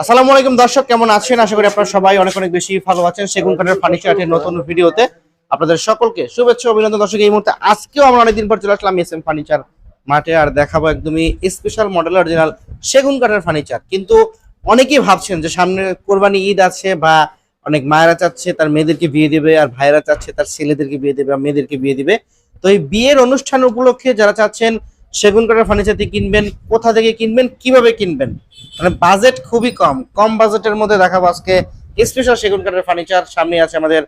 আসসালামু আলাইকুম দর্শক, কেমন আছেন? আশা করি আপনারা সবাই অনেক অনেক বেশি ভালো আছেন। সেগুন কাঠের ফার্নিচারের নতুন ভিডিওতে আপনাদের সকলকে শুভেচ্ছা, অভিনন্দন। দর্শক, এই মুহূর্তে আজকেও আমরা অনেকদিন পর চলে আসলাম এস এম ফার্নিচার মাঠে, আর দেখাবো একদমই স্পেশাল মডেল অরিজিনাল সেগুন কাঠের ফার্নিচার। কিন্তু অনেকেই ভাবছেন যে সামনে কোরবানি ঈদ আছে বা অনেক মায়েরা চাচ্ছে তার মেয়েদেরকে বিয়ে দেবে, আর ভাইয়েরা চাচ্ছে তার ছেলেদেরকে বিয়ে দেবে, আর মেয়েদেরকে বিয়ে দেবে। তো এই বিয়ের অনুষ্ঠান উপলক্ষে যারা চাচ্ছেন সেগুন কাঠের ফার্নিচারটি কিনবেন কোথা থেকে কিনবেন কীভাবে কিনবেন? মানে বাজেট খুবই কম কম বাজেটের মধ্যে দেখাবো আজকে স্পেশাল সেগুন কাঠের ফার্নিচার সামনে আছে আমাদের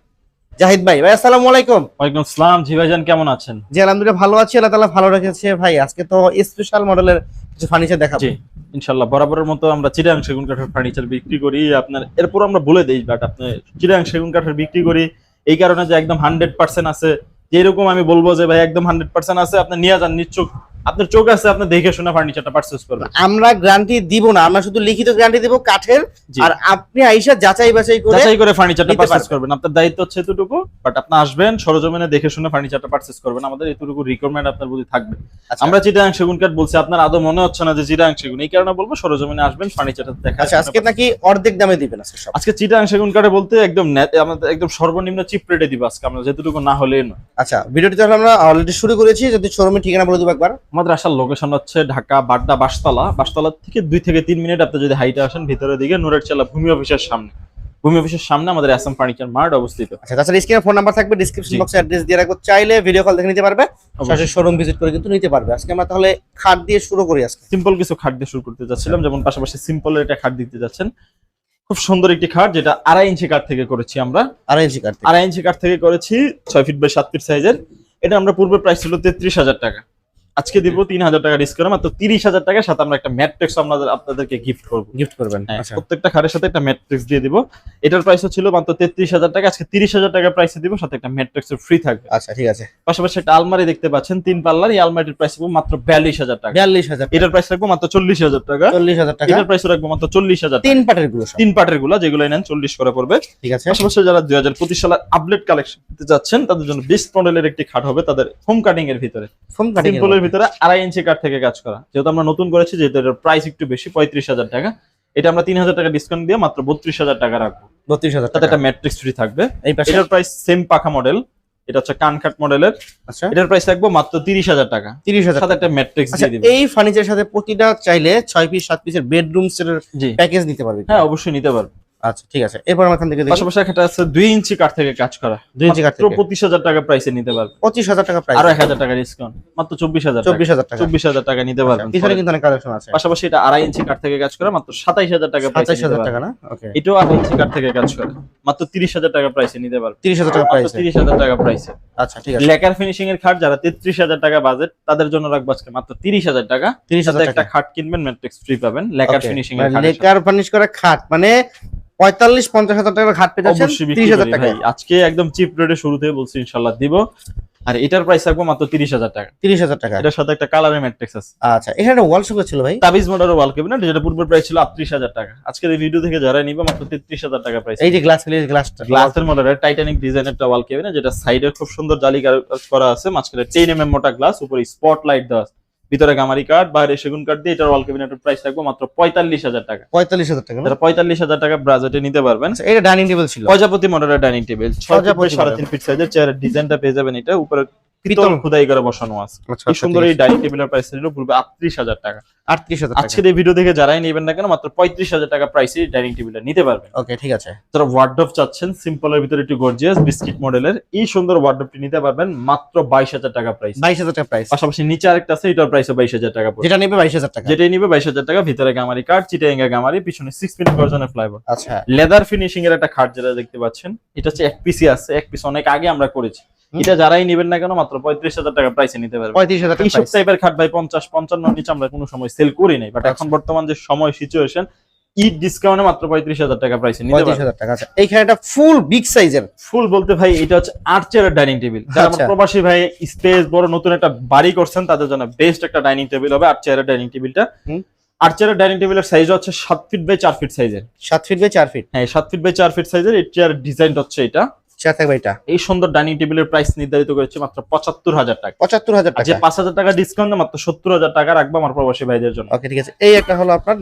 জাহিদ ভাই। ভাই আসসালামু আলাইকুম। ওয়ালাইকুম আসসালাম। জি ভাইজান কেমন আছেন? জি আলহামদুলিল্লাহ ভালো আছি আল্লাহ তাআলা ভালো রেখেছে। ভাই আজকে তো স্পেশাল মডেলের কিছু ফার্নিচার দেখাবো। জি ইনশাল্লাহ বরাবরের মতো আমরা চিরাং সেগুন কাঠের ফার্নিচার বিক্রি করি। আপনার এরপর আমরা বলে দিই বাট আপনি চিরাং সেগুন কাঠের বিক্রি করি। এই কারণে যে একদম হান্ড্রেড পার্সেন্ট আছে। যেরকম আমি বলব যে ভাই একদম হান্ড্রেড পার্সেন্ট আছে। আপনি নিয়ে যান নিশ্চয় আপনার চোখ আছে আপনি দেখে শুনে ফার্নিচারটা পারচেস করবেন। আমরা গ্যারান্টি দিব না আমরা শুধু লিখিত গ্যারান্টি দিব কাঠের আর আপনি আইসা যাচাই বাছাই করে যাচাই করে ফার্নিচারটা পারবেন। করবেন। আপনার দায়িত্ব হচ্ছে এতটুকু বাট আপনি আসবেন সরজমিনে দেখে শুনে ফার্নিচারটা পারচেস করবেন। আমাদের এতটুকু রিকোয়ারমেন্ট আপনার প্রতি থাকবে। আচ্ছা। আমরা চিটাং সেগুন কাঠ বলছি আপনার আদৌ মনে হচ্ছে না যে চিটাং সেগুন? এই কারণে বলব সরজমিনে আসবেন ফার্নিচারটা দেখা আচ্ছা আজকে নাকি অর্ধেক দামে দিবেন আজকে সব। আজকে চিটাং সেগুন কাঠে বলতে একদম আমাদের একদম সর্বনিম্ন চিপ রেটে দিব আজকে আমরা যেটুকু না হলে আচ্ছা ভিডিওটি তাহলে আমরা অলরেডি শুরু করেছি যদি শোরুমের ঠিকানা বলে দেবো একবার। আমাদের আসার লোকেশন হচ্ছে ঢাকা বাড্ডা বাসতলা। বাসতলা থেকে দুই থেকে তিন মিনিট আপনি যদি হাইটে আসেন ভিতরের দিকে নুরের চালা ভূমি অফিসের সামনে। ভূমি অফিসের সামনে আমাদের অ্যাসাম ফার্নিচার মার্ট অবস্থিত। আচ্ছা তাছাড়া স্ক্রিনে ফোন নাম্বার থাকবে ডিসক্রিপশন। বক্সে অ্যাড্রেস দিয়ে রাখব। চাইলে ভিডিও কল দেখে নিতে পারবে সরাসরি শোরুম ভিজিট করে কিন্তু নিতে পারবে। আজকে আমরা তাহলে খাট দিয়ে শুরু করি আজকে। সিম্পল কিছু খাট দিয়ে শুরু করতে যাচ্ছিলাম যেমন পাশাপাশি সিম্পল একটা খাট দিতে যাচ্ছেন। খুব সুন্দর একটি খাট যেটা আড়াই ইঞ্চি কাঠ থেকে করেছি আমরা। আড়াই ইঞ্চি কাঠ আড়াই ইঞ্চি কাঠ থেকে করেছি ছয় ফিট বাই সাত ফিট সাইজের এটা আমরা পূর্বে প্রাইস ছিল তেত্রিশ হাজার টাকা। আজকে দিব তিন হাজার টাকা ডিসকাউন্ট মাত্র তিরিশ হাজার টাকার সাথে আমরা একটা ম্যাট্রিক্স আমাদের আপনাদেরকে গিফট করব। গিফট করবেন হ্যাঁ, আচ্ছা। প্রত্যেকটা খাটের সাথে একটা ম্যাট্রিক্স দিয়ে দিব। এটার প্রাইস ছিল মাত্র তেত্রিশ হাজার টাকা আজকে তিরিশ হাজার টাকা প্রাইসে দিব সাথে একটা ম্যাট্রিক্স ফ্রি থাকবে। আচ্ছা ঠিক আছে। পাশাপাশি একটা আলমারি দেখতে পাচ্ছেন তিন পাল্লার এই আলমারির প্রাইস রাখব মাত্র বিয়াল্লিশ হাজার টাকা। বিয়াল্লিশ হাজার এটার প্রাইস রাখব মাত্র চল্লিশ হাজার টাকা। চল্লিশ হাজার টাকা। এটার প্রাইস রাখব মাত্র চল্লিশ হাজার তিন পাটেরগুলো তিন পার্টেরগুলো যেগুলো নেন চল্লিশ করে পড়বে। ঠিক আছে। পাশাপাশি যারা দুই হাজার পঁচিশ সালের আপডেট কালেকশন যাচ্ছেন তাদের জন্য বেস্ট মডেলের একটি খাট হবে তাদের হোম কাটিং এর ভিতরে। ফোন কাটিং ভিতরে আড়াই ইঞ্চি কাঠ থেকে কাজ করা। যেহেতু আমরা নতুন করেছি যেহেতু এটার প্রাইস একটু বেশি পঁয়ত্রিশ হাজার টাকা। এটা আমরা তিন হাজার টাকা ডিসকাউন্ট দিয়ে মাত্র বত্রিশ হাজার টাকা রাখব। বত্রিশ হাজার তাতে একটা ম্যাট্রিক্স ফ্রি থাকবে। এই এটার প্রাইস সেম পাখা মডেল এটা হচ্ছে কানখাট মডেলের আচ্ছা। এটার প্রাইস রাখব মাত্র তিরিশ হাজার টাকা। তিরিশ হাজার সাথে একটা ম্যাট্রিক্স আচ্ছা দিয়ে দিবে। এই ফার্নিচারের সাথে প্রতিটা চাইলে ছয় পিস সাত পিসের বেডরুম সেটের জি। প্যাকেজ নিতে পারবে হ্যাঁ অবশ্যই নিতে পারবে। আচ্ছা ঠিক আছে। এরপর আমরা এখান থেকে পাশাপাশি একটা আছে দুই ইঞ্চি কাঠ থেকে কাজ করা। দুই ইঞ্চি কাঠ থেকে। পঁচিশ হাজার টাকা প্রাইসে নিতে পারবে। পঁচিশ হাজার টাকা প্রাইস আরও এক হাজার টাকা ডিসকাউন্ট মাত্র চব্বিশ হাজার চব্বিশ হাজার টাকা। চব্বিশ হাজার টাকা নিতে পারবেন। পিছনে কিন্তু অনেক কালেকশন আছে। পাশাপাশি এটা আড়াই ইঞ্চি কাঠ থেকে কাজ করা মাত্র সাতাইশ হাজার টাকা সাতাইশ হাজার টাকা না? ওকে এটাও আড়াই ইঞ্চি কাঠ থেকে কাজ করে। মাত্র তিরিশ হাজার টাকা প্রাইসে নিতে পারবে তিরিশ হাজার টাকা প্রাইস তিরিশ হাজার টাকা প্রাইসে আচ্ছা ঠিক আছে। লেকার ফিনিশিং এর খাট যারা তেত্রিশ হাজার টাকা বাজেট তাদের জন্য রাখব আজকে মাত্র তিরিশ হাজার টাকা। তিরিশ হাজার একটা খাট কিনবেন ম্যাট্রিক্স ফ্রি পাবেন। লেকার ফিনিশিং মানে লেকার ফার্নিশ করা খাট মানে পঁয়তাল্লিশ পঞ্চাশ হাজার টাকার খাট পেয়ে যাচ্ছেন তিরিশ হাজার টাকা আজকে একদম চিপ রেটে শুরুতে বলছি ইনশাল্লাহ দিব। আর এটার প্রাইস রাখব মাত্র তিরিশ হাজার টাকা। তিরিশ হাজার টাকা। এটার সাথে একটা কালারের ম্যাট্রিক্স আছে। আচ্ছা এখানে ওয়াল শোকেস ছিল ভাই। তাবিজ মডেলের ওয়াল ক্যাবিনেট যেটা পূর্বের প্রাইস ছিল আটত্রিশ হাজার টাকা। আজকের এই ভিডিও থেকে যারা নিবে মাত্র তেত্রিশ হাজার টাকা প্রাইস এই যে গ্লাস গ্লাসটা গ্লাসের মডেলের টাইটানিক ডিজাইনের একটা ওয়াল ক্যাবিনেট যেটা সাইডে খুব সুন্দর জালি করা আছে। মাঝখানে টেন এম এম মোটা গ্লাস উপরে স্পট লাইট দেওয়া আছে। ভিতরে গামারি কাঠ বাইরে সেগুন কাঠ দিয়ে এটার ওয়াল ক্যাবিনেটের প্রাইস থাকবে মাত্র পঁয়তাল্লিশ হাজার টাকা। পঁয়তাল্লিশ হাজার টাকা এটা পঁয়তাল্লিশ হাজার টাকা ব্রাজেটে নিতে পারবেন। আচ্ছা এটা ডাইনিং টেবিল ছিল। প্রজাপতি মডেলের ডাইনিং টেবিল ছয় সাড়ে। তিন ফিট সাইজের চেয়ারের ডিজাইনটা পেয়ে যাবেন এটা। উপরে পিতল খুদাই করে বসানো আছে। আচ্ছা এই সুন্দর এই ডাইনিং টেবিলের প্রাইস ছিল পূর্বে আটত্রিশ হাজার টাকা। আটত্রিশ হাজার টাকা। আজকের এই ভিডিও দেখে যারাই নেবেন না কেন মাত্র পঁয়ত্রিশ হাজার টাকা প্রাইসে ডাইনিং টেবিলটা নিতে পারবেন। ওকে ঠিক আছে। যারা ওয়ার্ডরোব চাচ্ছেন সিম্পলের ভিতরে একটু গর্জিয়াস বিস্কিট মডেলের এই সুন্দর ওয়ার্ডরোবটি নিতে পারবেন মাত্র বাইশ হাজার টাকা প্রাইস বাইশ হাজার টাকা প্রাইস পাশাপাশি নিচে আরেকটা আছে এটার প্রাইসও বাইশ হাজার টাকা পড়বে। যেটা নেবে বাইশ হাজার টাকা। যেটাই নিবে বাইশ হাজার টাকা ভিতরে গামারি কাঠ চিটাঙ্গা গামারি পিছনে সিক্স মিনিট ভার্জনের ফ্লাইবার আচ্ছা। লেদার ফিনিশিং এর একটা খাট যেটা দেখতে পাচ্ছেন এটা হচ্ছে এক পিসি আছে এক পিস অনেক আগে আমরা করেছি। এটা যারাই নেবেন না কেন মাত্র পঁয়ত্রিশ হাজার টাকা প্রাইসে নিতে পারবেন। পঁয়ত্রিশ হাজার এইসব টাইপের খাট ভাই পঞ্চাশ পঞ্চান্ন নিচে আমরা কোনো সময় সেল করি নাই বাট এখন বর্তমান যে সময় সিচুয়েশন ঈদ ডিসকাউন্টে মাত্র পঁয়ত্রিশ হাজার টাকা প্রাইসে পঁয়ত্রিশ হাজার টাকা আচ্ছা। এইখানে একটা ফুল বিগ সাইজের ফুল বলতে ভাই এটা হচ্ছে ডাইনিং টেবিল যারা আচ্ছা। প্রবাসী ভাই স্পেস বড় নতুন একটা বাড়ি করছেন তাদের জন্য বেস্ট একটা ডাইনিং টেবিল হবে ডাইনিং টেবিলটা ডাইনিং টেবিলের সাইজ হচ্ছে সাত ফিট বাই চার ফিট সাইজের সাত ফিট বাই চার ফিট হ্যাঁ সাত ফিট বাই চার ফিট সাইজের চেয়ার ডিজাইন হচ্ছে এটা। চেয়ার থাকবে এটা? এই সুন্দর ডাইনিং টেবিলের প্রাইস নির্ধারিত করেছি মাত্র পঁচাত্তর হাজার টাকা। পঁচাত্তর হাজার টাকা? পাঁচ হাজার টাকা ডিসকাউন্ট মাত্র সত্তর হাজার টাকা রাখব আমার প্রবাসী ভাইদের জন্য। ওকে ঠিক আছে। এই একটা হলো আপনার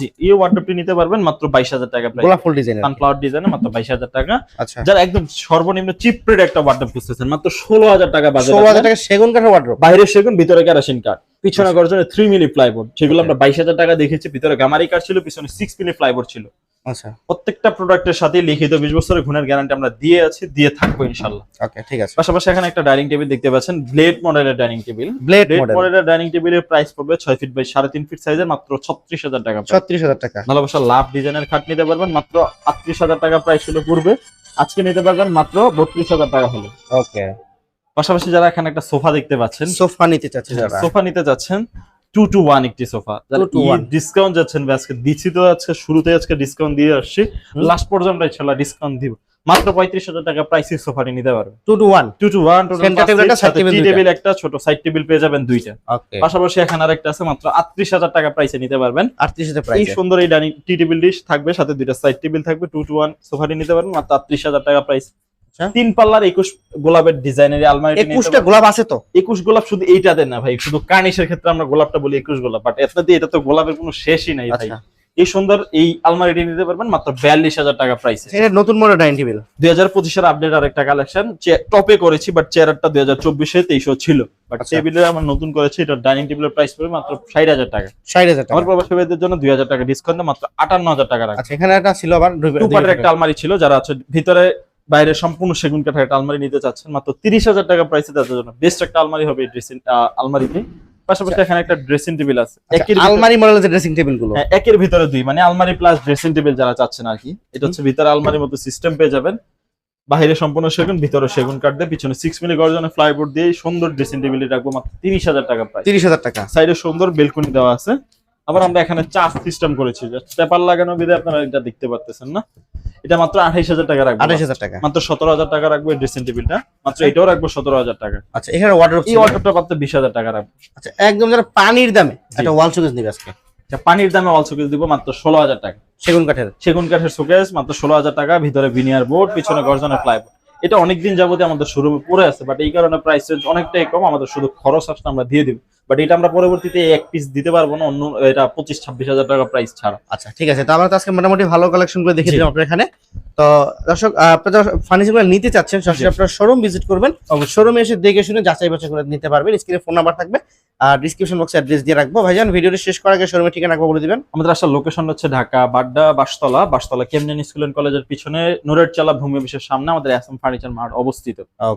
জি এই ওয়ার্ডরোবটি নিতে পারবেন মাত্র বাইশ হাজার টাকা প্রাইস গোলাপ ফুল ডিজাইনের সানফ্লাওয়ার ডিজাইনে মাত্র বাইশ হাজার টাকা। আচ্ছা। যারা একদম সর্বনিম্ন চিপ রেট একটা ওয়ার্ডরোব খুঁজতেছেন মাত্র ষোলো হাজার টাকা বাজেট ষোলো হাজার টাকা সেগুন কাঠের ওয়ার্ডরোব বাইরে সেগুন ভিতরে কেরাসিন কাঠ। পিছনে আচ্ছা। গর্জনে থ্রি মিলি প্লাইবোর্ড সেগুলো আমরা বাইশ হাজার টাকা দেখেছি ভিতরে গামারি কাঠ ছিল পিছনে সিক্স মিলি প্লাইবোর্ড ছিল। আচ্ছা। প্রত্যেকটা প্রোডাক্টের সাথে লিখিত বিশ বছরের গুণের গ্যারান্টি আমরা দিয়ে আছি দিয়ে থাকব ইনশাল্লাহ। ওকে ঠিক আছে। পাশাপাশি এখানে একটা ডাইনিং টেবিল দেখতে পাচ্ছেন ব্লেড মডেলের dining table blade blade model মডেলের ডাইনিং টেবিলের প্রাইস পড়বে ছয় ফিট বাই সাড়ে তিন ফিট সাইজের মাত্র ছত্রিশ হাজার টাকা ছত্রিশ হাজার টাকা। ভালোবাসা লাভ ডিজাইনের খাট নিতে পারবেন মাত্র আটত্রিশ হাজার টাকা প্রাইস ছিল পূর্বে আজকে নিতে পারবেন মাত্র বত্রিশ হাজার টাকা হলো। ওকে। পাশাপাশি যারা এখানে একটা সোফা দেখতে পাচ্ছেন সোফা নিতে চাচ্ছে যারা। সোফা নিতে যাচ্ছেন টু টু ওয়ান একটি সোফা। ডিসকাউন্ট যাচ্ছেন আজকে দিচ্ছি তো আজকে শুরুতে আজকে ডিসকাউন্ট দিয়ে আসছি। লাস্ট পর্যন্ত ইনশাল্লাহ ডিসকাউন্ট দিব। মাত্র পঁয়ত্রিশ হাজার টাকা সোফাটি নিতে পারবেন। Two two one two two one. Table একটা ছোট সাইড টেবিল পেয়ে যাবেন দুইটা। পাশাপাশি এখানে আরেকটা আছে মাত্র আটত্রিশ হাজার টাকা প্রাইসে নিতে পারবেন। আটত্রিশ হাজার এই প্রাইস সুন্দর এই ডাইনিং টি টেবিল ডিশ থাকবে সাথে দুইটা সাইড টেবিল থাকবে টু টু ওয়ান সোফাটি নিতে পারবেন মাত্র আটত্রিশ হাজার টাকা প্রাইস। তিন পাল্লার একুশ গোলাপের ডিজাইনের আলমারি একুশটা গোলাপ আছে তো? একুশ গোলাপ শুধু এইটাতে না ভাই শুধু কার্নিশের ক্ষেত্রে আমরা গোলাপটা বলি একুশ গোলাপ বাট এটাতে এটা তো গোলাপের কোনো শেষই নাই ভাই। আচ্ছা। এই সুন্দর এই আলমারিটি নিতে পারবেন মাত্র বিয়াল্লিশ হাজার টাকা প্রাইসে এটা নতুন মডেল ডাইনিং টেবিল দুই হাজার পঁচিশের আপডেট আর একটা কালেকশন টপে করেছি বাট চেয়ারটা দুই হাজার চব্বিশে তেইশও ছিল। বাট আচ্ছা। টেবিলে আমরা নতুন করেছি এটা ডাইনিং টেবিলের প্রাইস পড়বে মাত্র ষাট হাজার টাকা। ষাট হাজার টাকা। আমার প্রবাসী ভাইদের জন্য দুই হাজার টাকা ডিসকাউন্ট মাত্র আটান্ন হাজার টাকা রাখা। আচ্ছা এখানে একটা ছিল আবার টু পার্টের একটা আলমারি ছিল যারা আছে ভিতরে বাইরে সম্পূর্ণ সেগুন কাঠের একটা আলমারি নিতে চাচ্ছেন। মাত্র তিরিশ হাজার টাকা প্রাইসে তাদের জন্য বেস্ট একটা আলমারি হবে ড্রেসিং আলমারিতে। পাশাপাশি এখানে একটা ড্রেসিং টেবিল আছে। একের আচ্ছা, আলমারি মডেলের যে ড্রেসিং টেবিলগুলো। হ্যাঁ, একের ভিতরে দুই। মানে আলমারি প্লাস ড্রেসিং টেবিল যারা চাচ্ছেন আর কি। এটা হচ্ছে ভিতরে আলমারির মতো সিস্টেম পেয়ে যাবেন। বাইরে সম্পূর্ণ সেগুন ভিতরে সেগুন কাঠ দিয়ে পিছনে সিক্স মিলি গর্জনের ফ্লাইবোর্ড দিয়ে সুন্দর ড্রেসিং টেবিল রাখব মাত্র তিরিশ হাজার টাকা প্রাইস তিরিশ হাজার টাকা। সাইডে সুন্দর বেলকনি দেওয়া আছে। আবার আমরা এখানে চার্জ সিস্টেম করেছি। পেপার লাগানো বিধে আপনারা এটা দেখতে পারতেছেন না? এটা মাত্র আঠাইশ হাজার টাকা রাখব। আঠাশ হাজার টাকা। মাত্র সতেরো হাজার টাকা রাখব ড্রেসিং টেবিলটা মাত্র এটাও রাখব সতেরো হাজার টাকা। আচ্ছা এখানে ওয়াটার এই অর্ডারটা মাত্র বিশ হাজার টাকা রাখব। আচ্ছা একদম যারা পানির দামে। একটা ওয়াল শোকেস নিবে আজকে। আচ্ছা, পানির দামে অল শোকেস দিব মাত্র ষোলো হাজার টাকা। সেগুন কাঠের। সেগুন কাঠের শোকেস মাত্র ষোলো হাজার টাকা ভিতরে ভিনিয়ার বোর্ড পিছনে গর্জনের প্লাইবোর্ড এটা অনেকদিন যাবতীয় আমাদের শোরুমে পড়ে আছে বাট এই কারণে প্রাইস রেঞ্জ অনেকটাই কম আমাদের শুধু খরচ আসলে আমরা দিয়ে দিব। বাট এটা আমরা পরবর্তীতে এক পিস দিতে পারব না অন্য এটা পঁচিশ ছাব্বিশ হাজার টাকা প্রাইস ছাড়া। আচ্ছা ঠিক আছে তো আমরা তো আজকে মোটামুটি ভালো কালেকশন জি। দিলাম আপনার এখানে। তো দর্শক আপনারা ফার্নিচারগুলো নিতে চাচ্ছেন সরাসরি। আপনার শোরুম ভিজিট করবেন। শোরুমে এসে দেখে শুনে যাচাই বাছাই করে নিতে পারবেন। স্ক্রিনে ফোন নাম্বার থাকবে। আর ডিসক্রিপশন বক্সে অ্যাড্রেস দিয়ে রাখব। ভাইজান ভিডিওটি শেষ করার আগে শোরুমের ঠিকানা রাখব বলে দিবেন। আমাদের আসার লোকেশন হচ্ছে ঢাকা বাড্ডা বাসতলা বাসতলা কেমন স্কুল এন্ড কলেজের পিছনে নুরের চালা ভূমি অফিসের সামনে আমাদের অ্যাসাম ফার্নিচার মার্ট অবস্থিত।